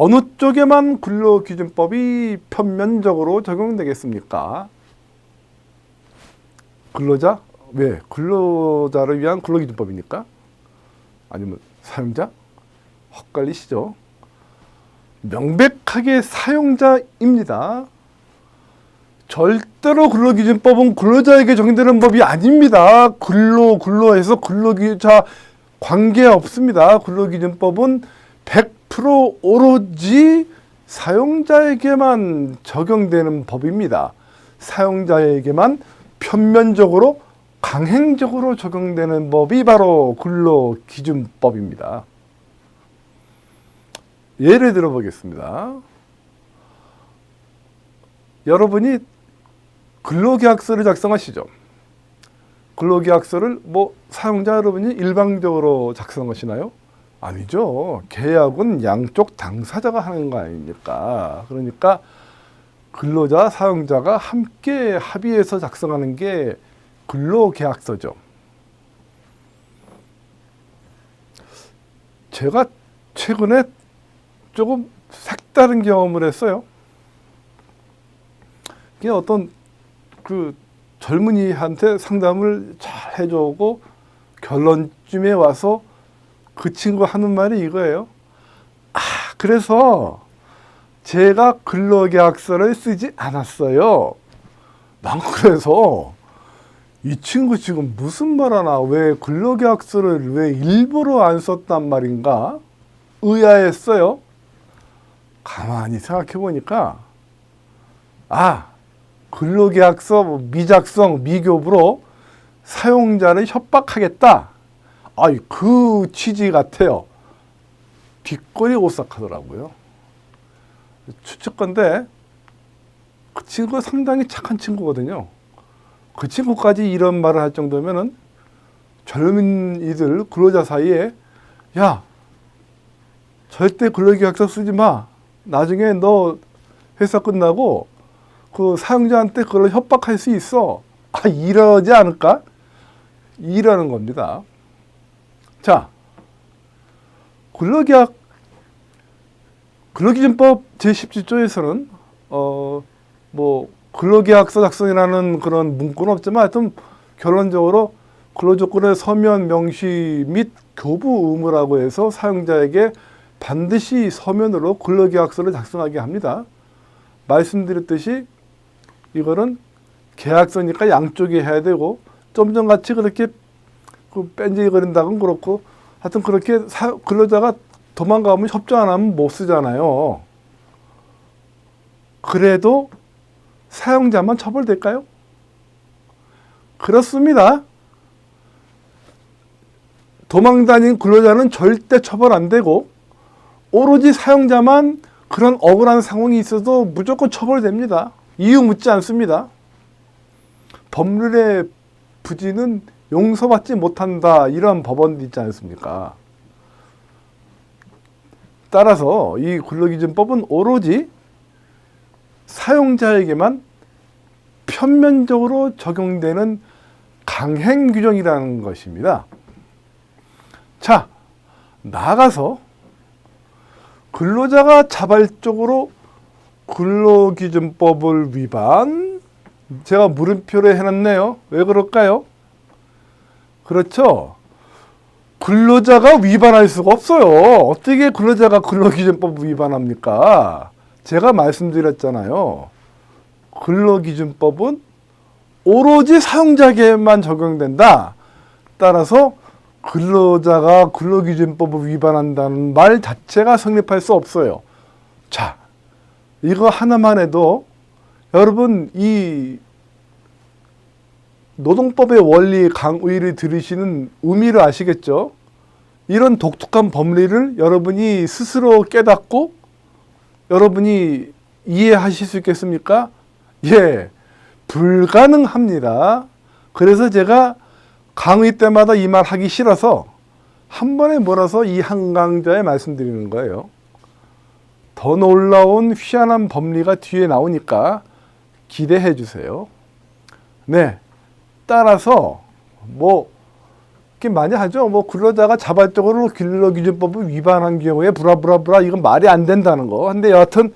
어느 쪽에만 근로기준법이 편면적으로 적용되겠습니까? 근로자? 왜? 근로자를 위한 근로기준법입니까? 아니면 사용자? 헛갈리시죠? 명백하게 사용자입니다. 절대로 근로기준법은 근로자에게 적용되는 법이 아닙니다. 근로, 근로해서 근로기자 관계 없습니다. 근로기준법은 100% 오로지 사용자에게만 적용되는 법입니다. 사용자에게만 편면적으로 강행적으로 적용되는 법이 바로 근로기준법입니다. 예를 들어 보겠습니다. 여러분이 근로계약서를 작성하시죠. 근로계약서를 뭐 사용자 여러분이 일방적으로 작성하시나요? 아니죠. 계약은 양쪽 당사자가 하는 거 아닙니까? 그러니까 근로자, 사용자가 함께 합의해서 작성하는 게 근로계약서죠. 제가 최근에 조금 색다른 경험을 했어요. 그냥 어떤 그 젊은이한테 상담을 잘 해주고 결론쯤에 와서 그 친구 하는 말이 이거예요. 아, 그래서 제가 근로계약서를 쓰지 않았어요. 난 그래서 이 친구 지금 무슨 말 하나 왜 근로계약서를 왜 일부러 안 썼단 말인가 의아했어요. 가만히 생각해 보니까 아 근로계약서 뭐 미작성 미교부로 사용자를 협박하겠다. 아이 그 취지 같아요. 뒷거리 오싹하더라고요. 추측건데 그 친구 상당히 착한 친구거든요. 그 친구까지 이런 말을 할 정도면은 젊은이들 근로자 사이에 야 절대 근로계약서 쓰지 마. 나중에 너 회사 끝나고 그 사용자한테 그걸 협박할 수 있어. 아 이러지 않을까? 이러는 겁니다. 자, 근로계약 근로기준법 제17조에서는 어 뭐 근로계약서 작성이라는 그런 문구는 없지만 하여튼 결론적으로 근로조건의 서면 명시 및 교부 의무라고 해서 사용자에게 반드시 서면으로 근로계약서를 작성하게 합니다. 말씀드렸듯이 이거는 계약서니까 양쪽이 해야 되고 좀 전같이 그렇게 그 뺀질거린다건 그렇고 하여튼 그렇게 사, 근로자가 도망가면 협조 안 하면 못 쓰잖아요. 그래도 사용자만 처벌될까요? 그렇습니다. 도망 다닌 근로자는 절대 처벌 안 되고 오로지 사용자만 그런 억울한 상황이 있어도 무조건 처벌됩니다. 이유 묻지 않습니다. 법률의 부지는 용서받지 못한다 이런 법원도 있지 않습니까? 따라서 이 근로기준법은 오로지 사용자에게만 편면적으로 적용되는 강행 규정이라는 것입니다. 자, 나가서 근로자가 자발적으로 근로기준법을 위반 제가 물음표를 해놨네요. 왜 그럴까요? 그렇죠. 근로자가 위반할 수가 없어요. 어떻게 근로자가 근로기준법 위반합니까? 제가 말씀드렸잖아요. 근로기준법은 오로지 사용자에게만 적용된다. 따라서 근로자가 근로기준법을 위반한다는 말 자체가 성립할 수 없어요. 자, 이거 하나만 해도 여러분 이 노동법의 원리 강의를 들으시는 의미를 아시겠죠? 이런 독특한 법리를 여러분이 스스로 깨닫고 여러분이 이해하실 수 있겠습니까? 예, 불가능합니다. 그래서 제가 강의 때마다 이 말 하기 싫어서 한 번에 몰아서 이 한강자에 말씀드리는 거예요. 더 놀라운 희한한 법리가 뒤에 나오니까 기대해 주세요. 네. 따라서 뭐 이렇게 많이 하죠. 뭐 근로자가 자발적으로 근로기준법을 위반한 경우에 브라브라브라 이건 말이 안 된다는 거. 근데 여하튼